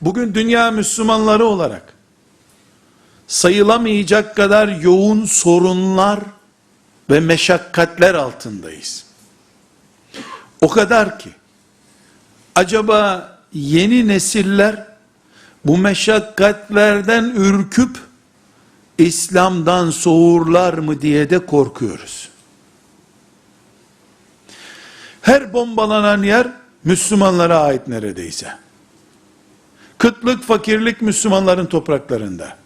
Bugün dünya Müslümanları olarak sayılamayacak kadar yoğun sorunlar ve meşakkatler altındayız. O kadar ki acaba yeni nesiller bu meşakkatlerden ürküp İslam'dan soğurlar mı diye de korkuyoruz. Her bombalanan yer Müslümanlara ait neredeyse. Kıtlık, fakirlik Müslümanların topraklarında.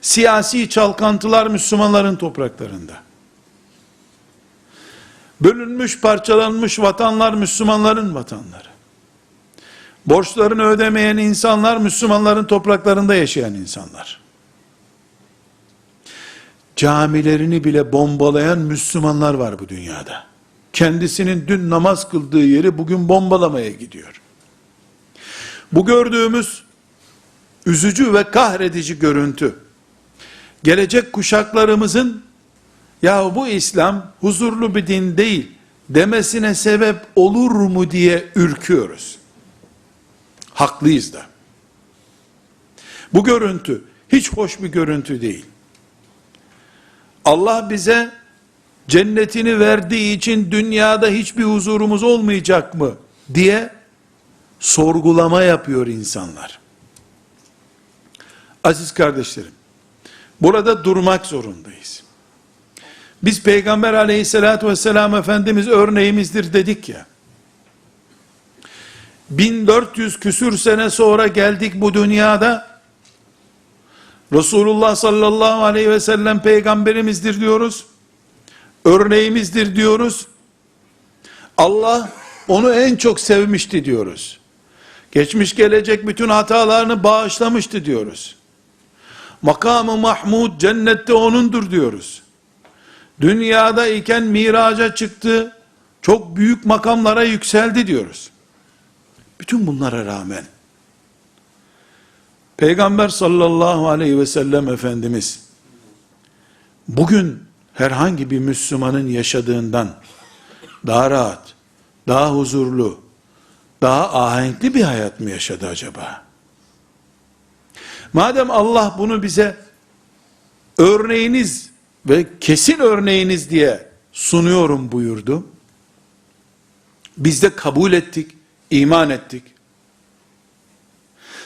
Siyasi çalkantılar Müslümanların topraklarında. Bölünmüş, parçalanmış vatanlar Müslümanların vatanları. Borçlarını ödemeyen insanlar Müslümanların topraklarında yaşayan insanlar. Camilerini bile bombalayan Müslümanlar var bu dünyada. Kendisinin dün namaz kıldığı yeri bugün bombalamaya gidiyor. Bu gördüğümüz üzücü ve kahredici görüntü gelecek kuşaklarımızın ya bu İslam huzurlu bir din değil demesine sebep olur mu diye ürküyoruz. Haklıyız da. Bu görüntü hiç hoş bir görüntü değil. Allah bize cennetini verdiği için dünyada hiçbir huzurumuz olmayacak mı diye sorgulama yapıyor insanlar. Aziz kardeşlerim, burada durmak zorundayız. Biz Peygamber aleyhissalatü vesselam Efendimiz örneğimizdir dedik ya. 1400 küsür sene sonra geldik bu dünyada. Resulullah sallallahu aleyhi ve sellem peygamberimizdir diyoruz. Örneğimizdir diyoruz. Allah onu en çok sevmişti diyoruz. Geçmiş gelecek bütün hatalarını bağışlamıştı diyoruz. Makamı Mahmud cennette onundur diyoruz. Dünyada iken miraca çıktı, çok büyük makamlara yükseldi diyoruz. Bütün bunlara rağmen, Peygamber sallallahu aleyhi ve sellem Efendimiz, bugün herhangi bir Müslümanın yaşadığından, daha rahat, daha huzurlu, daha ahenkli bir hayat mı yaşadı acaba? Madem Allah bunu bize örneğiniz ve kesin örneğiniz diye sunuyorum buyurdu. Biz de kabul ettik, iman ettik.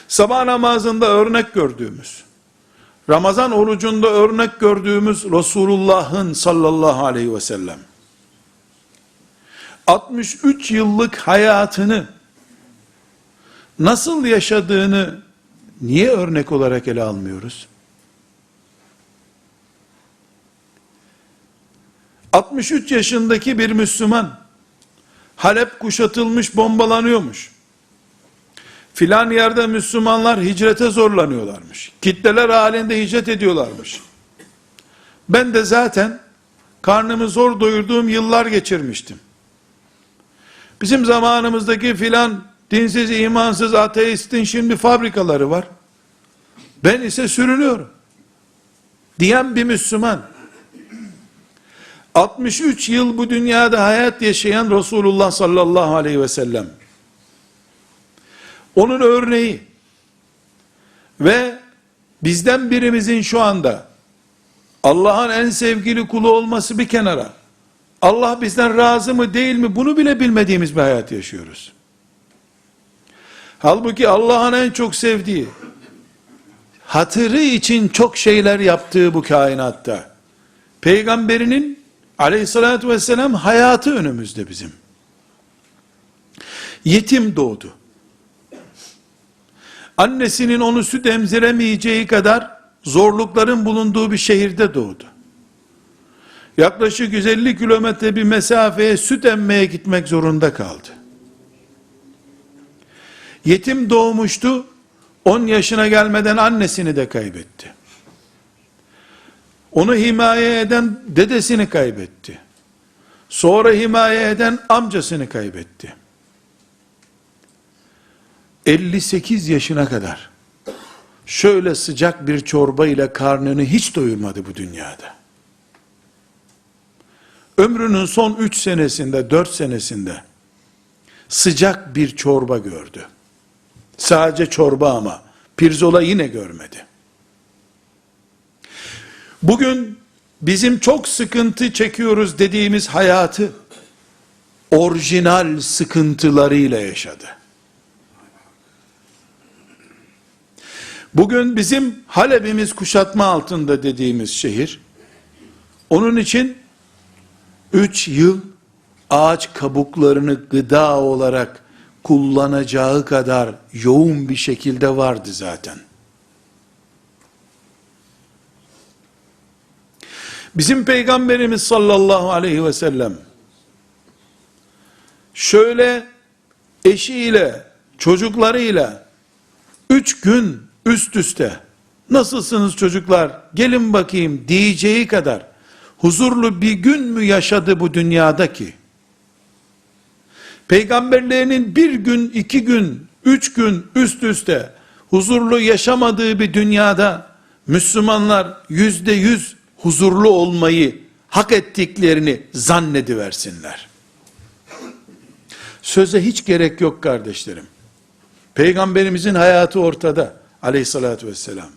Sabah namazında örnek gördüğümüz, Ramazan orucunda örnek gördüğümüz Resulullah'ın sallallahu aleyhi ve sellem, 63 yıllık hayatını nasıl yaşadığını niye örnek olarak ele almıyoruz? 63 yaşındaki bir Müslüman Halep kuşatılmış, bombalanıyormuş. Filan yerde Müslümanlar hicrete zorlanıyorlarmış. Kitleler halinde hicret ediyorlarmış. Ben de zaten karnımı zor doyurduğum yıllar geçirmiştim. Bizim zamanımızdaki filan dinsiz, imansız, ateistin şimdi fabrikaları var. Ben ise sürünüyorum. Diyen bir Müslüman, 63 yıl bu dünyada hayat yaşayan Resulullah sallallahu aleyhi ve sellem, onun örneği ve bizden birimizin şu anda Allah'ın en sevgili kulu olması bir kenara, Allah bizden razı mı değil mi bunu bile bilmediğimiz bir hayat yaşıyoruz. Halbuki Allah'ın en çok sevdiği, hatırı için çok şeyler yaptığı bu kainatta, peygamberinin aleyhissalatü vesselam hayatı önümüzde bizim. Yetim doğdu. Annesinin onu süt emziremeyeceği kadar zorlukların bulunduğu bir şehirde doğdu. Yaklaşık 150 kilometre bir mesafeye süt emmeye gitmek zorunda kaldı. Yetim doğmuştu, 10 yaşına gelmeden annesini de kaybetti. Onu himaye eden dedesini kaybetti. Sonra himaye eden amcasını kaybetti. 58 yaşına kadar şöyle sıcak bir çorba ile karnını hiç doyurmadı bu dünyada. Ömrünün son 3 senesinde, 4 senesinde sıcak bir çorba gördü. Sadece çorba ama. Pirzola yine görmedi. Bugün bizim çok sıkıntı çekiyoruz dediğimiz hayatı orijinal sıkıntılarıyla yaşadı. Bugün bizim Halep'imiz kuşatma altında dediğimiz şehir, onun için 3 yıl ağaç kabuklarını gıda olarak kullanacağı kadar yoğun bir şekilde vardı zaten. Bizim peygamberimiz sallallahu aleyhi ve sellem şöyle eşiyle, çocuklarıyla üç gün üst üste nasılsınız çocuklar gelin bakayım diyeceği kadar huzurlu bir gün mü yaşadı bu dünyada ki? Peygamberlerinin bir gün, iki gün, üç gün üst üste huzurlu yaşamadığı bir dünyada Müslümanlar yüzde yüz huzurlu olmayı hak ettiklerini zannediversinler. Söze hiç gerek yok kardeşlerim. Peygamberimizin hayatı ortada aleyhissalatü vesselam.